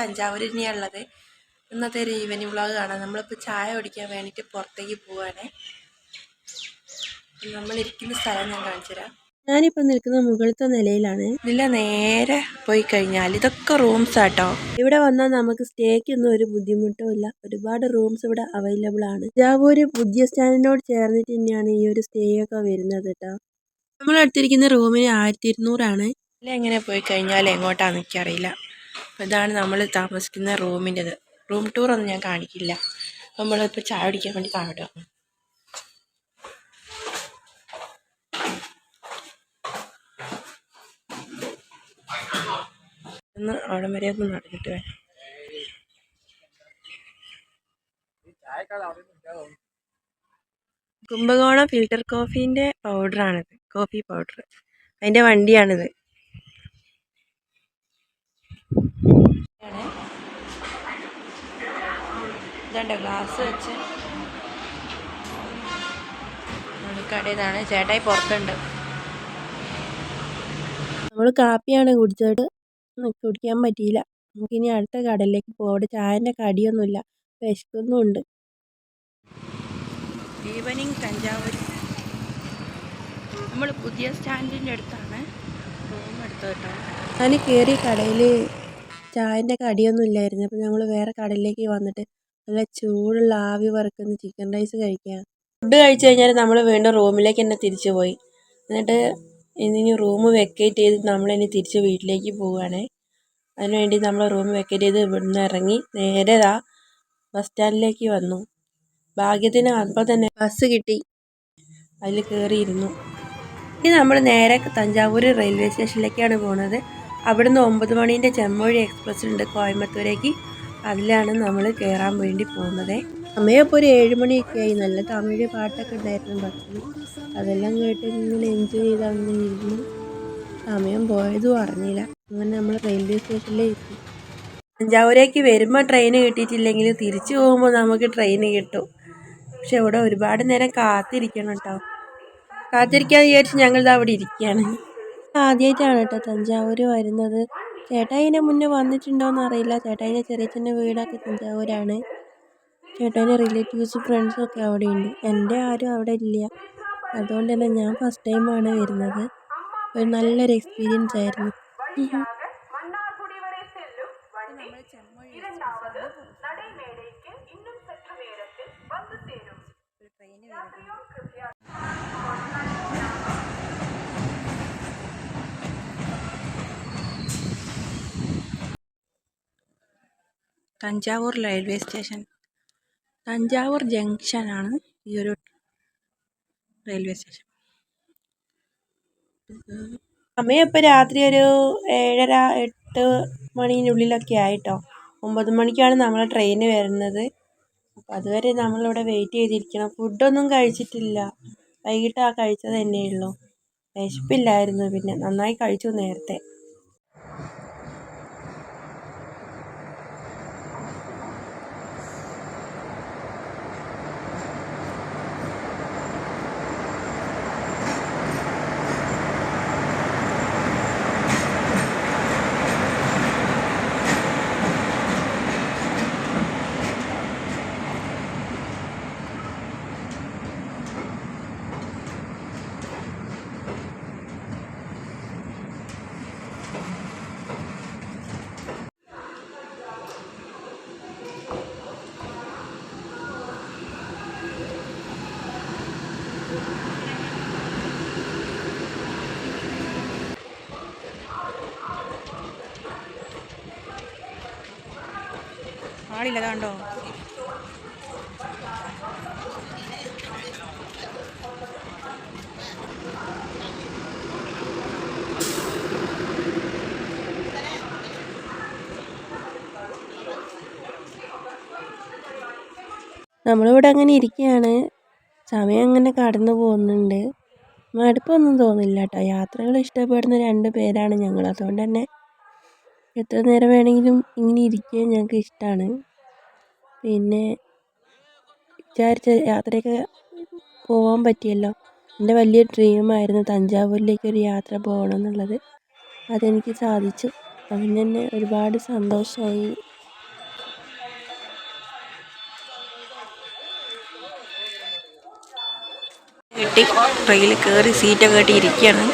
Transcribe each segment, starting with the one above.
തഞ്ചാവൂർ തന്നെയാണുള്ളത് ഇന്നത്തെ ഒരു ഈവനിങ് വ്ളോഗ് കാണാം. നമ്മളിപ്പോൾ ചായ കുടിക്കാൻ വേണ്ടിയിട്ട് പുറത്തേക്ക് പോവാണേ. നമ്മളിരിക്കുന്ന സ്ഥലം ഞാൻ കാണിച്ചു തരാം ഞാനിപ്പോൾ നിൽക്കുന്ന മുകളിലത്തെ നിലയിലാണ്. ഇല്ല നേരെ പോയി കഴിഞ്ഞാൽ ഇതൊക്കെ റൂംസ് ആട്ടോ. ഇവിടെ വന്നാൽ നമുക്ക് സ്റ്റേക്കൊന്നും ഒരു ബുദ്ധിമുട്ടും ഇല്ല. ഒരുപാട് റൂംസ് ഇവിടെ അവൈലബിൾ ആണ്. ജാവൂര് പുതിയ സ്റ്റാൻഡിനോട് ചേർന്നിട്ട് തന്നെയാണ് ഈ ഒരു സ്റ്റേ ഒക്കെ വരുന്നത് കേട്ടോ. നമ്മൾ എടുത്തിരിക്കുന്ന റൂമിന് ആയിരത്തി ഇരുന്നൂറാണ്. എങ്ങനെ പോയി കഴിഞ്ഞാൽ എങ്ങോട്ടാണെന്ന് എനിക്കറിയില്ല. ഇതാണ് നമ്മൾ താമസിക്കുന്ന റൂമിന്റെത്. റൂം ടൂർ ഒന്നും ഞാൻ കാണിക്കില്ല. നമ്മളിപ്പോൾ ചായ കുടിക്കാൻ വേണ്ടി താഴോട്ട് വന്നു ഒന്ന് അവിടെ വരെ ഒന്ന് നടന്നിട്ട് വരാം. കുംഭകോണം ഫിൽറ്റർ കോഫീന്റെ പൗഡറാണിത്. കോഫി പൗഡർ അതിന്റെ വണ്ടിയാണിത്. ഇതുണ്ട് ഗ്ലാസ് വെച്ച്. കടയിലാണ് ചേട്ടായി പുറത്തുണ്ട്. നമ്മൾ കാപ്പിയാണ് കുടിച്ചത്. നമുക്ക് കുടിക്കാൻ പറ്റിയില്ല. നമുക്കിനി അടുത്ത കടലിലേക്ക് പോകാം അവിടെ ചായന്റെ കടിയൊന്നുമില്ല. വിശക്കുന്നുമുണ്ട്. ഈവനിങ് തഞ്ചാവൂർ. നമ്മൾ പുതിയ സ്റ്റാൻഡിന്റെ അടുത്താണ്. റൂം എടുത്തു കേട്ടോ. ഞാൻ കയറി കടയിൽ ചായന്റെ കടിയൊന്നും ഇല്ലായിരുന്നു. അപ്പോൾ ഞങ്ങൾ വേറെ കടലിലേക്ക് വന്നിട്ട് നല്ല ചൂടുള്ള ആവി വറുക്കുന്ന ചിക്കൻ റൈസ് കഴിക്കാം. ഫുഡ് കഴിച്ച് കഴിഞ്ഞാൽ നമ്മൾ വീണ്ടും റൂമിലേക്ക് തന്നെ തിരിച്ചു പോയി. എന്നിട്ട് ഇനി റൂം വെക്കേറ്റ് ചെയ്ത് നമ്മൾ ഇനി തിരിച്ച് വീട്ടിലേക്ക് പോവുകയാണേ. അതിനുവേണ്ടി നമ്മൾ റൂം വെക്കേറ്റ് ചെയ്ത് ഇവിടുന്ന് ഇറങ്ങി നേരെ ദാ ബസ് സ്റ്റാൻഡിലേക്ക് വന്നു. ഭാഗ്യത്തിന് അപ്പോൾ തന്നെ ബസ് കിട്ടി. അതിൽ കയറിയിരുന്നു ഇനി നമ്മൾ നേരെ തഞ്ചാവൂർ റെയിൽവേ സ്റ്റേഷനിലേക്കാണ് പോണത്. അവിടുന്ന് ഒമ്പത് മണീന്റെ ചെമ്മൊഴി എക്സ്പ്രസ് ഉണ്ട്. കോയമ്പത്തൂരേക്ക്. അതിലാണ് നമ്മൾ കയറാൻ വേണ്ടി പോകുന്നത്. സമയപ്പോൾ ഒരു ഏഴ് മണിയൊക്കെ ആയി. നല്ല തമിഴ് പാട്ടൊക്കെ ഉണ്ടായിരുന്നു ബസ്സിൽ അതെല്ലാം കേട്ട് ഇങ്ങനെ എൻജോയ് ചെയ്ത് അങ്ങനെ ഇരുന്നു. സമയം പോയതും അറിഞ്ഞില്ല. അങ്ങനെ നമ്മൾ റെയിൽവേ സ്റ്റേഷനിലേ എത്തി. തഞ്ചാവൂരേക്ക് വരുമ്പോൾ ട്രെയിൻ കിട്ടിയിട്ടില്ലെങ്കിൽ തിരിച്ചു പോകുമ്പോൾ നമുക്ക് ട്രെയിൻ കിട്ടും. പക്ഷെ ഇവിടെ ഒരുപാട് നേരം കാത്തിരിക്കണം കേട്ടോ കാത്തിരിക്കാന്ന് വിചാരിച്ച് ഞങ്ങളിത് അവിടെ ഇരിക്കുകയാണ് ആദ്യമായിട്ടാണ് കേട്ടോ തഞ്ചാവൂർ വരുന്നത്. ചേട്ടാ ഇതിന് മുന്നേ വന്നിട്ടുണ്ടോയെന്ന് അറിയില്ല. ചേട്ടാ ചേട്ടായിന്റെ ചെറിയച്ഛന്റെ വീടൊക്കെ തഞ്ചാവൂരാണ്. ചേട്ടന്റെ റിലേറ്റീവ്സ് ഫ്രണ്ട്സും ഒക്കെ അവിടെയുണ്ട്. എന്റെ ആരും അവിടെ ഇല്ല. അതുകൊണ്ട് തന്നെ ഞാൻ ഫസ്റ്റ് ടൈമാണ് വരുന്നത്. ഒരു നല്ലൊരു എക്സ്പീരിയൻസ് ആയിരുന്നു. ട്രെയിന് വരുന്നത് തഞ്ചാവൂർ റെയിൽവേ സ്റ്റേഷൻ തഞ്ചാവൂർ ജംഗ്ഷനാണ് ഈ ഒരു റെയിൽവേ സ്റ്റേഷൻ സമയം ഇപ്പോൾ രാത്രി ഒരു ഏഴര എട്ട് മണീനുള്ളിലൊക്കെ ആയിട്ടോ. ഒമ്പത് മണിക്കാണ് നമ്മൾ ട്രെയിന് വരുന്നത്. അപ്പോൾ അതുവരെ നമ്മളിവിടെ വെയിറ്റ് ചെയ്തിരിക്കണം. ഫുഡൊന്നും കഴിച്ചിട്ടില്ല. വൈകിട്ട് ആ കഴിച്ചത് തന്നെയുള്ളൂ വിശപ്പില്ലായിരുന്നു. പിന്നെ നന്നായി കഴിച്ചു നേരത്തെ. ആളില്ല കണ്ടോ നമ്മളിവിടെ അങ്ങനെ ഇരിക്കുകയാണ്. സമയം അങ്ങനെ കടന്നു പോകുന്നുണ്ട്. മടുപ്പൊന്നും തോന്നില്ല കേട്ടോ യാത്രകൾ ഇഷ്ടപ്പെടുന്ന രണ്ട് പേരാണ് ഞങ്ങൾ. അതുകൊണ്ട് തന്നെ എത്ര നേരം വേണമെങ്കിലും ഇങ്ങനെ ഇരിക്കുകയും ഞങ്ങൾക്ക് ഇഷ്ടമാണ്. പിന്നെ വിചാരിച്ച യാത്രയൊക്കെ പോകാൻ പറ്റിയല്ലോ. എന്റെ വലിയ ഡ്രീമായിരുന്നു തഞ്ചാവൂരിലേക്ക് ഒരു യാത്ര പോകണം എന്നുള്ളത് അതെനിക്ക് സാധിച്ചു. അതിന് തന്നെ ഒരുപാട് സന്തോഷമായി. കിട്ടി ട്രെയിനിൽ കയറി സീറ്റൊക്കെ കെട്ടി ഇരിക്കുകയാണ്.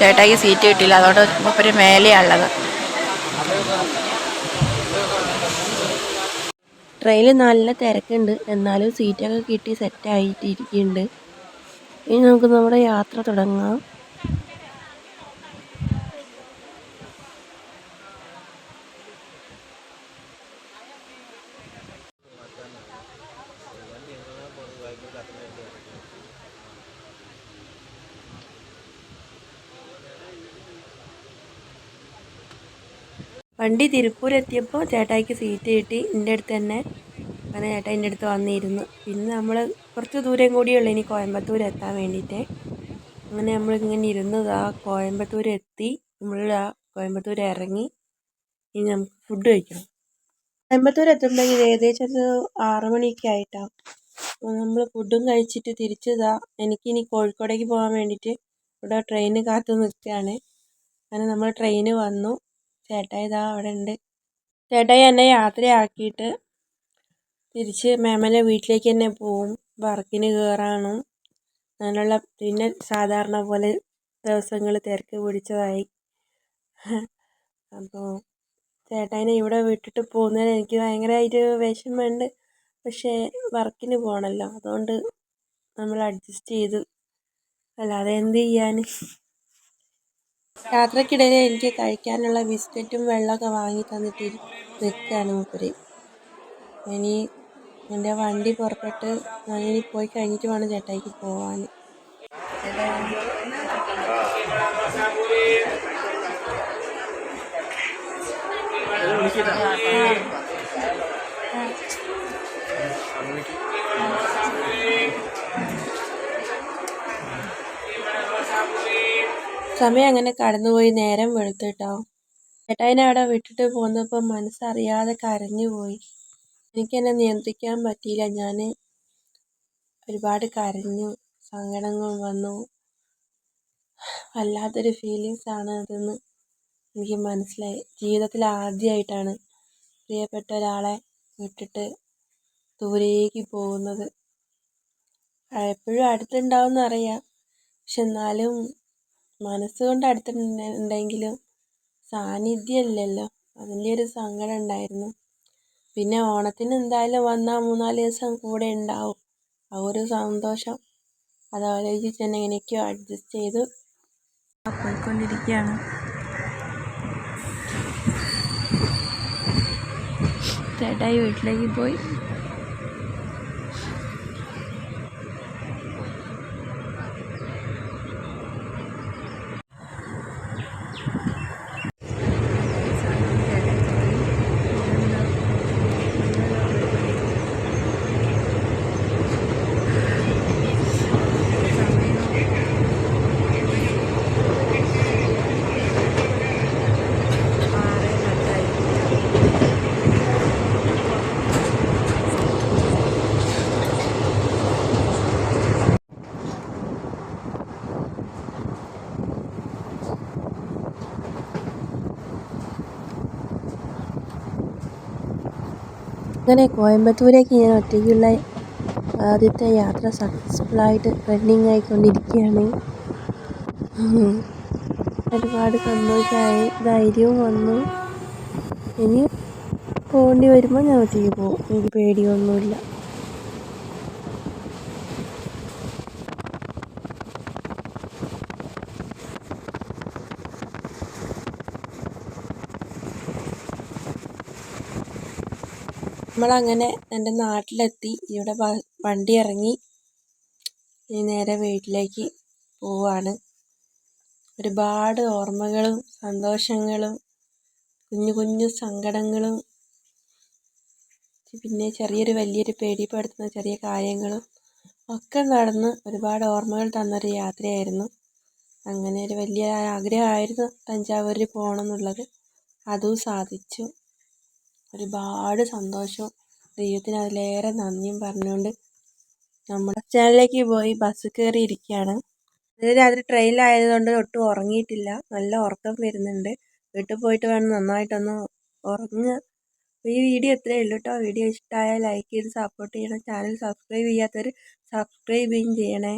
ചേട്ടായിക്ക് സീറ്റ് കിട്ടിയില്ല. അതുകൊണ്ട് മൂപ്പര് മേലെയാണുള്ളത് ട്രെയിനിൽ നല്ല തിരക്കുണ്ട്. എന്നാലും സീറ്റൊക്കെ കിട്ടി സെറ്റായിട്ട് ഇരിക്കുന്നുണ്ട്. ഇനി നമുക്ക് നമ്മുടെ യാത്ര തുടങ്ങാം. വണ്ടി തിരുപ്പൂർ എത്തിയപ്പോൾ ചേട്ടായിക്ക് സീറ്റ് കിട്ടി. എന്റെ അടുത്ത് തന്നെ. അങ്ങനെ ചേട്ടാ എന്റെ അടുത്ത് വന്നിരുന്നു. പിന്നെ നമ്മൾ കുറച്ച് ദൂരം കൂടിയുള്ളൂ ഇനി കോയമ്പത്തൂർ എത്താൻ വേണ്ടിയിട്ട് അങ്ങനെ നമ്മളിങ്ങനെ ആ കോയമ്പത്തൂർ എത്തി. നമ്മൾ ആ കോയമ്പത്തൂർ ഇറങ്ങി ഇനി നമുക്ക് ഫുഡ് കഴിക്കണം. കോയമ്പത്തൂർ എത്തുമ്പോഴെങ്കിൽ ഏകദേശം ഒരു ആറു മണിയൊക്കെ ആയിട്ടാണ് നമ്മൾ ഫുഡും കഴിച്ചിട്ട് തിരിച്ചതാ. എനിക്കിനി കോഴിക്കോടേക്ക് പോകാൻ വേണ്ടിയിട്ട് ഇവിടെ ട്രെയിന് കാത്തു നിൽക്കുകയാണ്. അങ്ങനെ നമ്മൾ ട്രെയിന് വന്നു. ചേട്ടായി ഇതാ അവിടെ ഉണ്ട്. ചേട്ടായി എന്നെ യാത്രയാക്കിയിട്ട് തിരിച്ച് മേമനെ വീട്ടിലേക്ക് തന്നെ പോവും. വർക്കിന് കയറാനും അങ്ങനെയുള്ള പിന്നെ സാധാരണ പോലെ ദിവസങ്ങൾ തിരക്ക് പിടിച്ചതായി. അപ്പോൾ ചേട്ടായിനെ ഇവിടെ വിട്ടിട്ട് പോകുന്നതിന് എനിക്ക് ഭയങ്കരമായിട്ട് വിഷമമുണ്ട് പക്ഷേ വർക്കിന് പോകണമല്ലോ അതുകൊണ്ട് നമ്മൾ അഡ്ജസ്റ്റ് ചെയ്തു. അല്ലാതെ എന്ത് ചെയ്യാൻ യാത്രക്കിടയിൽ എനിക്ക് കഴിക്കാനുള്ള ബിസ്ക്കറ്റും വെള്ളമൊക്കെ വാങ്ങി തന്നിട്ട് നിൽക്കുകയാണ് മൂപ്പര്. ഇനി എന്റെ വണ്ടി പുറപ്പെട്ട് ഞാനിനി പോയി കഴിഞ്ഞിട്ട് വേണം ചേട്ടായിക്ക് പോവാൻ സമയം അങ്ങനെ കടന്നുപോയി നേരം വെളുത്തിട്ടോ. ചേട്ടായിനെ അവിടെ വിട്ടിട്ട് പോന്നപ്പോൾ മനസ്സറിയാതെ കരഞ്ഞുപോയി എനിക്കെന്നെ നിയന്ത്രിക്കാൻ പറ്റിയില്ല. ഞാൻ ഒരുപാട് കരഞ്ഞു. സങ്കടങ്ങൾ വന്നു. വല്ലാത്തൊരു ഫീലിങ്സ് ആണ് അതെന്ന് എനിക്ക് മനസ്സിലായി. ജീവിതത്തിൽ ആദ്യമായിട്ടാണ് പ്രിയപ്പെട്ട ഒരാളെ വിട്ടിട്ട് ദൂരേക്ക് പോകുന്നത്. എപ്പോഴും അടുത്തുണ്ടാവും എന്നറിയാം പക്ഷെ എന്നാലും മനസ്സുകൊണ്ട് അടുത്തുണ്ടെങ്കിലും സാന്നിധ്യമില്ലല്ലോ അതിന്റെ ഒരു സങ്കടം ഉണ്ടായിരുന്നു. പിന്നെ ഓണത്തിന് എന്തായാലും വന്നാൽ മൂന്നാൽ ദിവസം കൂടെ ഉണ്ടാവും. ആ ഒരു സന്തോഷം. അതാലോചിച്ച് തന്നെ എങ്ങനെയൊക്കെയോ അഡ്ജസ്റ്റ് ചെയ്ത് പോയിക്കൊണ്ടിരിക്കുകയാണ്. ചേട്ടായി വീട്ടിലേക്ക് പോയി. അങ്ങനെ കോയമ്പത്തൂരേക്ക് ഞാൻ ഒറ്റയ്ക്കുള്ള ആദ്യത്തെ യാത്ര സക്സസ്ഫുള്ളായിട്ട് റണ്ണിങ് ആയിക്കൊണ്ടിരിക്കുകയാണ്. ഒരുപാട് സന്തോഷമായി ധൈര്യവും വന്നു. ഇനി പോകേണ്ടി വരുമ്പോൾ ഞാൻ ഒറ്റയ്ക്ക് പോകും. എനിക്ക് പേടിയൊന്നുമില്ല. നമ്മളങ്ങനെ എന്റെ നാട്ടിലെത്തി ഇവിടെ വണ്ടി ഇറങ്ങി നേരെ വീട്ടിലേക്ക് പോവാണ്. ഒരുപാട് ഓർമ്മകളും സന്തോഷങ്ങളും കുഞ്ഞു കുഞ്ഞു സങ്കടങ്ങളും പിന്നെ ചെറിയൊരു വലിയൊരു പേടിപ്പെടുത്തുന്ന ചെറിയ കാര്യങ്ങളും ഒക്കെ നടന്ന് ഒരുപാട് ഓർമ്മകൾ തന്നൊരു യാത്രയായിരുന്നു. അങ്ങനെ ഒരു വലിയ ആഗ്രഹമായിരുന്നു തഞ്ചാവൂരിൽ പോകണം എന്നുള്ളത് അതും സാധിച്ചു. ഒരുപാട് സന്തോഷവും ദൈവത്തിന് അതിലേറെ നന്ദിയും പറഞ്ഞുകൊണ്ട് നമ്മുടെ ചാനലിലേക്ക് പോയി ബസ് കയറി ഇരിക്കുകയാണ്. ഇന്നലെ രാത്രി ട്രെയിനിലായതുകൊണ്ട് ഒട്ടും ഉറങ്ങിയിട്ടില്ല. നല്ല ഉറക്കം വരുന്നുണ്ട്. വീട്ടിൽ പോയിട്ട് വേണം നന്നായിട്ടൊന്ന് ഉറങ്ങുക. ഈ വീഡിയോ ഇത്രയേ ഉള്ളൂ കേട്ടോ വീഡിയോ ഇഷ്ടമായാൽ ലൈക്ക് ചെയ്ത് സപ്പോർട്ട് ചെയ്യണം. ചാനൽ സബ്സ്ക്രൈബ് ചെയ്യാത്തവർ സബ്സ്ക്രൈബ് ചെയ്യണേ.